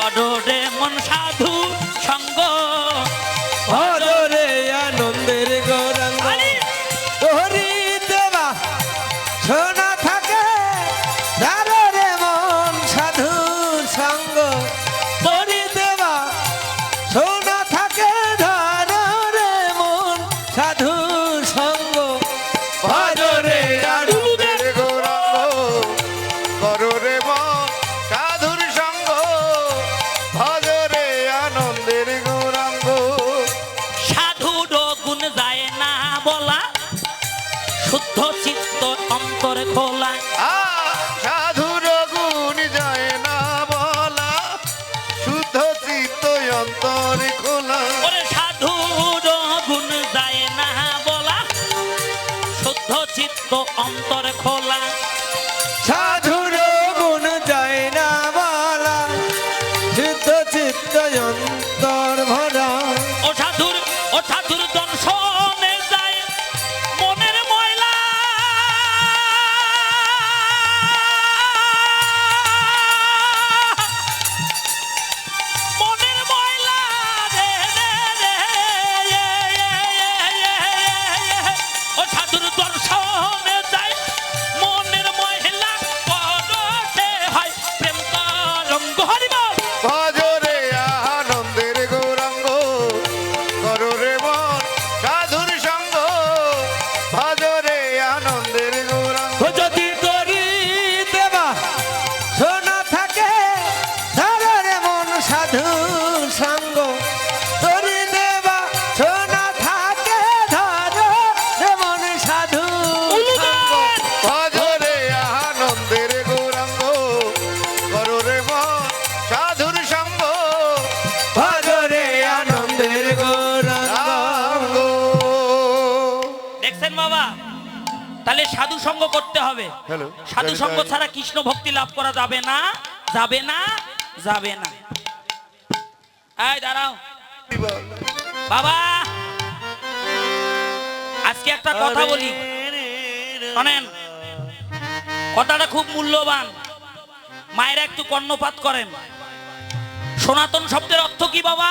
ভজরে মন সাধু সঙ্গ। ভজরে আনন্দের গৌরাঙ্গ। তোহরি দেবা সোনা থাকে ধারে মন সাধু সঙ্গ। তোরি দেবা সোনা থাকে ধারে মন সাধু সঙ্গ। ভজরে অন্তর খোলা। সাধুর গুণ যায় না বলা শুদ্ধ চিত্ত অন্তরে খোলা। ওরে সাধুর গুণ যায় না বলা শুদ্ধ চিত্ত অন্তর খোলা। তাহলে সাধু সঙ্গ করতে হবে। হ্যালো সাধু সঙ্গ ছাড়া কৃষ্ণ ভক্তি লাভ করা যাবে না যাবে না যাবে না। এই, দাঁড়াও। বাবা! আজকে একটা কথা বলি। শোনেন, কথাটা খুব মূল্যবান। মায়েরা একটু কর্ণপাত করেন। সনাতন শব্দের অর্থ কি, বাবা?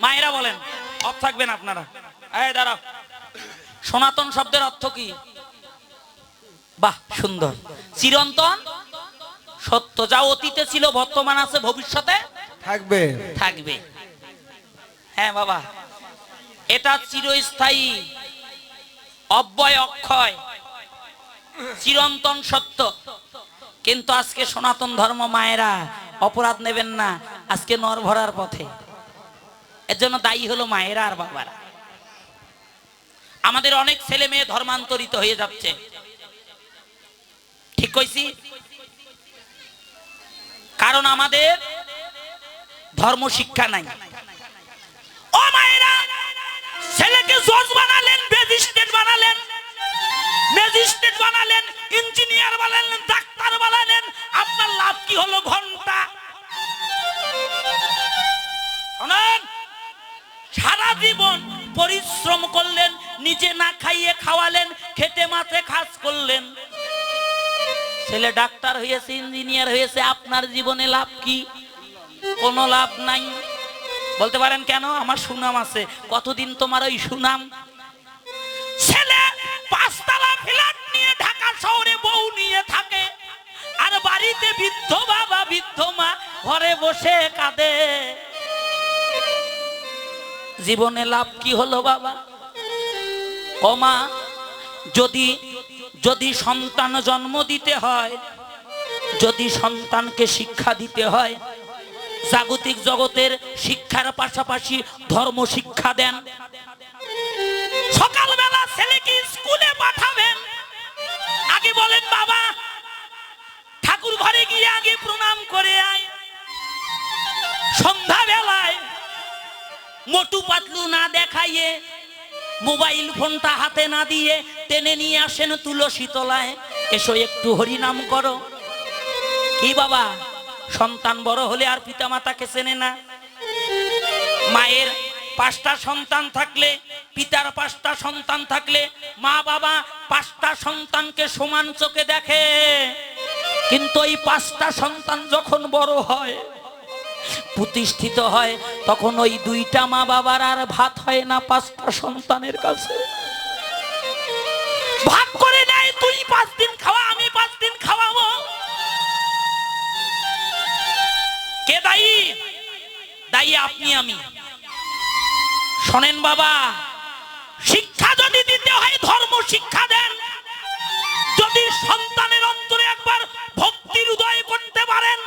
মায়েরা বলেন, অফ থাকবেন আপনারা। এই, দাঁড়াও। সনাতন শব্দের অর্থ কি? বাহ, সুন্দর। চিরন্তন, সত্য। যা অতীতে ছিল, বর্তমান আছে, ভবিষ্যতে থাকবে? থাকবে। হ্যাঁ বাবা। এটা চিরস্থায়ী, অব্যয় অক্ষয়, চিরন্তন সত্য। কিন্তু আজকে সনাতন ধর্ম মায়েরা অপরাধ নেবেন না। আজকে নর ভরার পথে। এর জন্য দায়ী হলো মায়েরা আর বাবারা। আমাদের অনেক ছেলে মেয়ে ধর্মান্তরিত হয়ে যাচ্ছে। ঠিক কইছি? কারণ আমাদের ধর্ম শিক্ষা নাই। ও মায়েরা, ছেলেকে জজ বানালেন ম্যাজিস্ট্রেট বানালেন ম্যাজিস্ট্রেট বানালেন ইঞ্জিনিয়ার বানালেন, ডাক্তার বানালেন। আপনার লাভ কি হলো ঘণ্টা? সারা জীবন পরিশ্রম করলেন, নিজে না খাইয়ে খাওয়ালেন, খেতে মাঠে কাজ করলেন। ছেলে ডাক্তার হয়েছে ইঞ্জিনিয়ার হয়েছে, আপনার জীবনে লাভ কি? কোনো লাভ নাই। বলতে পারেন কেন? আমার সুনাম আছে। কতদিন তোমার ওই সুনাম? ছেলে, পাঁচতলা ফ্ল্যাট নিয়ে ঢাকা শহরে বউ নিয়ে থাকে। আর বাড়িতে বৃদ্ধ বাবা, বৃদ্ধ মা ঘরে বসে কাঁদে। জীবনে লাভ কি হলো বাবা? ও মা, যদি যদি সন্তান জন্ম দিতে হয়, যদি সন্তানকে শিক্ষা দিতে হয় জাগতিক জগতের শিক্ষার পাশাপাশি ধর্ম শিক্ষা দেন। সকালবেলা ছেলেকে স্কুলে পাঠাবেন। আগে বলেন, বাবা, ঠাকুর ঘরে গিয়ে আগে প্রণাম করে আয়। সন্ধ্যা বেলায় মোটু পাতলু না দেখাইয়ে মোবাইল ফোনটা হাতে না দিয়ে টেনে নিয়ে আসেন তুলসী তলায়। এসো একটু হরিনাম করো। কি বাবা সন্তান বড় হলে আর পিতা মাতাকে চেনে না। মায়ের পাঁচটা সন্তান থাকলে, পিতার পাঁচটা সন্তান থাকলে মা বাবা পাঁচটা সন্তানকে সমান চোখে দেখে। কিন্তু এই পাঁচটা সন্তান যখন বড় হয়, প্রতিষ্ঠিত হয়, তখন ওই দুইটা মা বাবার আর ভাত হয় না পাঁচটা সন্তানের কাছে। দায়ী আপনি আমি। শোনেন বাবা, শিক্ষা যদি দিতে হয়, ধর্ম শিক্ষা দেন। যদি সন্তানের অন্তরে একবার ভক্তির উদয় করতে পারেন।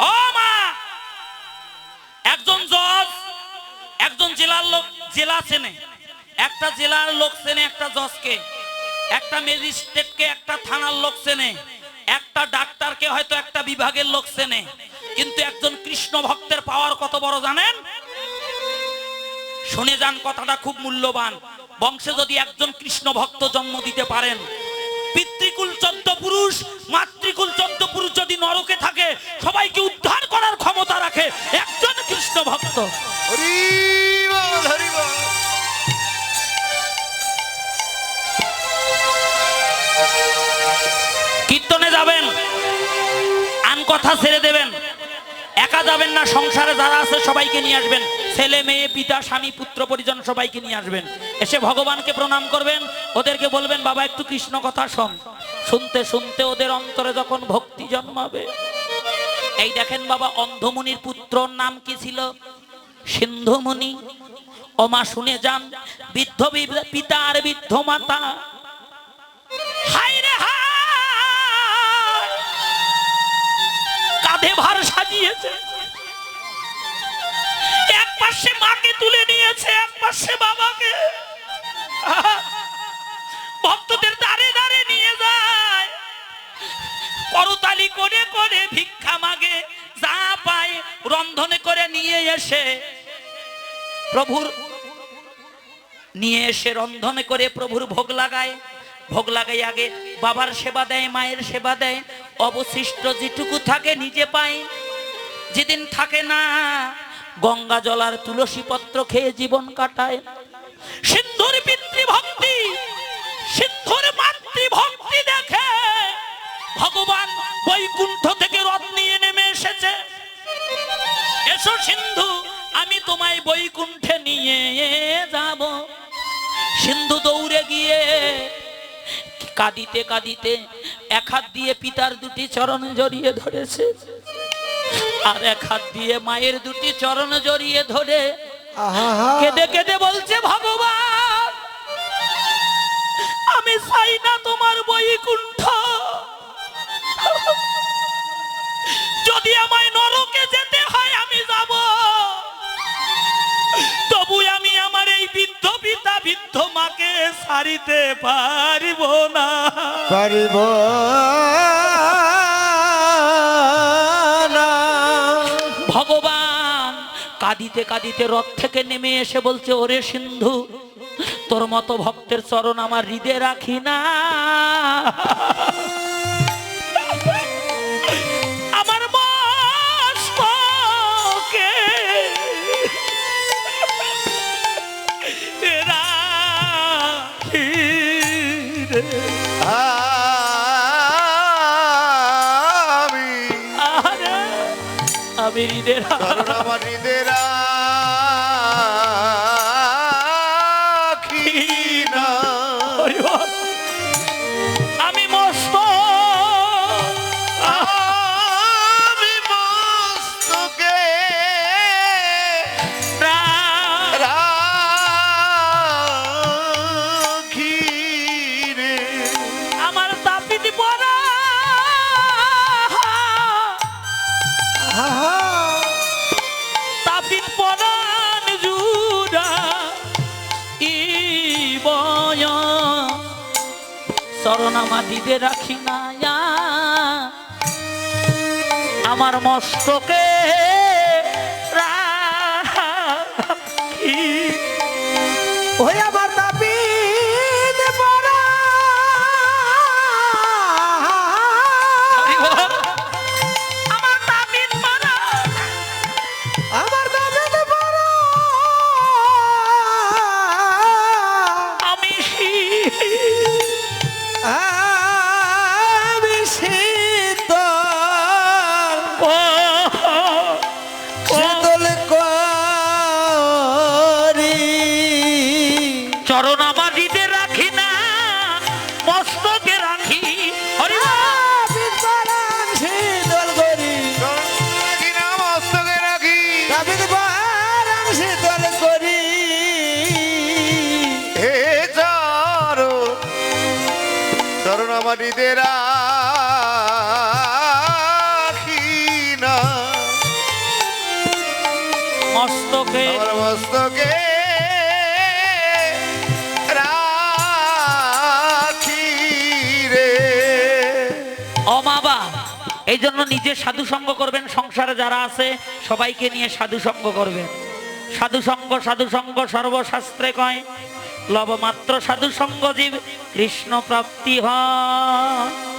ও মা, একজন জজ, একজন জেলার লোক, জেলা চেনে। একটা জেলার লোক চেনে, একটা জজকে। একটা ম্যাজিস্ট্রেটকে, একটা থানার লোক চেনে। একটা ডাক্তারকে হয়তো একটা বিভাগের লোক চেনে। কিন্তু একজন কৃষ্ণ ভক্তের পাওয়ার কত বড় জানেন? শুনে যান, কথাটা খুব মূল্যবান। বংশে যদি একজন কৃষ্ণ ভক্ত জন্ম দিতে পারেন, পিতৃকুল চোদ্দ পুরুষ, মাতৃকুল চোদ্দ পুরুষ যদি নরকে থাকে, সবাইকে উদ্ধার করার ক্ষমতা রাখে একজন কৃষ্ণ ভক্ত। একা যাবেন না, সংসারে যারা আছে সবাইকে নিয়ে আসবেন। ছেলে, মেয়ে, পিতা, স্বামী, পুত্র, পরিজন সবাইকে নিয়ে আসবেন। এসে ভগবানকে প্রণাম করবেন, ওদেরকে বলবেন, বাবা, একটু কৃষ্ণ কথা শোন। শুনতে শুনতে ওদের অন্তরে যখন ভক্তি জন্মাবে, এই দেখেন বাবা, অন্ধমুনির পুত্রর নাম কি ছিল? সিন্ধুমুনি, ওমা, শুনে যান, বৃদ্ধ পিতা আর বৃদ্ধ মাতা। কাঁধে ভার সাজিয়েছে। পাশে মাকে তুলে নিয়েছে, এক পাশে বাবাকে। ভক্তদের দাঁড়ে দাঁড়ে নিয়ে যায়। করতালি করে করে ভিক্ষা মাগে, যা পায় রন্ধনে করে নিয়ে এসে। প্রভুর নিয়ে এসে রন্ধনে করে প্রভুর ভোগ লাগায়। ভোগ লাগাই আগে বাবার সেবা দেয়, মায়ের সেবা দেয়। অবশিষ্ট যেটুকু থাকে নিজে পায়। যেদিন থাকে না গঙ্গা জলার তুলসী পত্র খেয়ে জীবন কাটায়। সিন্ধুর পিতৃভক্তি, সিন্ধুর মাতৃভক্তি দেখে ভগবান বৈকুণ্ঠ থেকে রথ নিয়ে নেমে এসেছে। এসো সিন্ধু, আমি তোমায় বৈকুণ্ঠে নিয়ে যাব। সিন্ধু দৌড়ে গিয়ে কাঁদিতে কাঁদিতে এক হাত দিয়ে পিতার দুটি চরণ জড়িয়ে ধরেছে। আর এক হাত দিয়ে মায়ের দুটি চরণ জড়িয়ে ধরে কেঁদে কেঁদে বলছে ভগবান আমি চাই না তোমার বৈকুণ্ঠ। যদি আমায় নরকে যেতে হয় আমি যাব। তবু আমি আমার এই বৃদ্ধ পিতা বৃদ্ধ মাকে সারিতে পারিব না। পারিব কাঁদিতে কাঁদিতে রথ থেকে নেমে এসে বলছে ওরে সিন্ধু তোর মতো ভক্তের চরণ আমার হৃদে রাখি না। আমার আমি আরে, আমি হৃদে রাখি কারণ আমার হৃদয় দিতে রাখি না। আমার মস্তকে ওই না মস্তকে। মস্তকে এই জন্য নিজে সাধু সঙ্গ করবেন সংসারে যারা আছে সবাইকে নিয়ে সাধু সঙ্গ করবেন। সাধু সঙ্গ সাধু সঙ্গ সর্বশাস্ত্রে কয় লবমাত্র সাধু সঙ্গ জীব কৃষ্ণ প্রাপ্তি হয়।